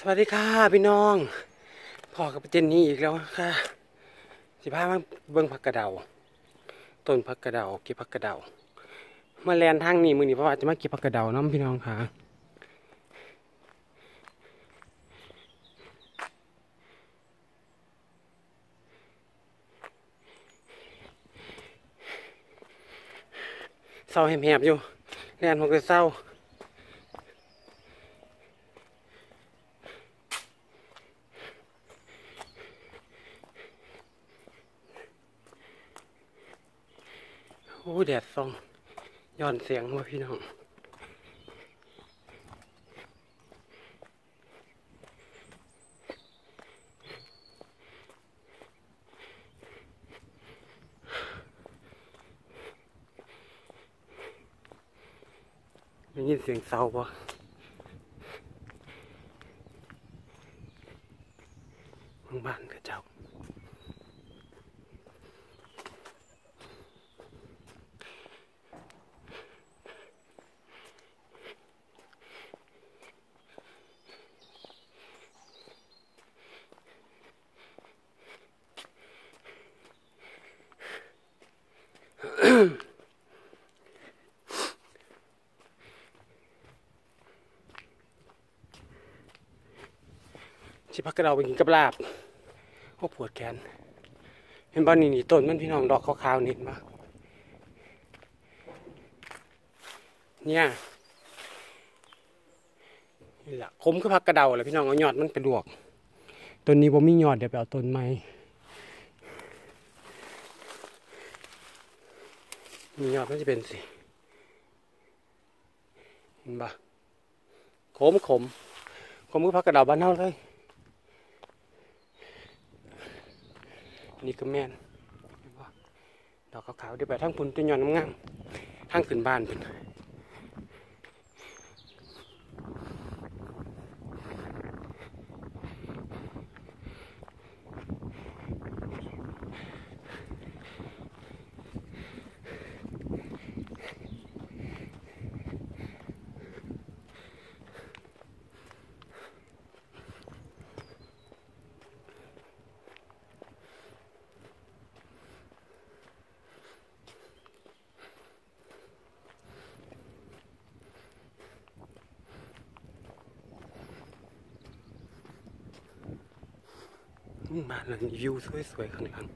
สวัสดีค่ะพี่น้องพ่อกับเจนนี่อีกแล้วค่ะสิพามาเบิ่งผักกระเดา ต้นผักกระเดาเก็บผักกระเดามาแลนทางนี้มือนี้เพราะว่าจะมาเก็บผักกระเดาน้ำพี่น้องค่ะเศร้าแหบๆอยู่แลนผมก็เศร้า อ้แดดส่องย้อนเสียงว่าพี่น้องได้ยินเสียงเสาปะบ้านก็เจ้าิพักกระเราไปกินกับลาบโอ้ปวดแขน เห็นบ้านนี่นี่ต้นมันพี่น้องดอกขาวๆนิดมากเนี่ยนี่แหละคมคือพักกระเดาแหละพี่น้องเอายอดมันไปลวกต้นนี้ผมมียอดเดี๋ยวไปเอาต้นไม้มียอดมันจะเป็นสิเห็นปะขมขมขมคือพักกระเดาบ้านเฮาเลย นี่ก็แม่นดอกขาวๆเดี๋ยวไปทั้งพุ่นตัวยอนงามทั้งขึ้นบ้านพุ่น บ้านหลังนี้วิวสวยๆข้างหลัง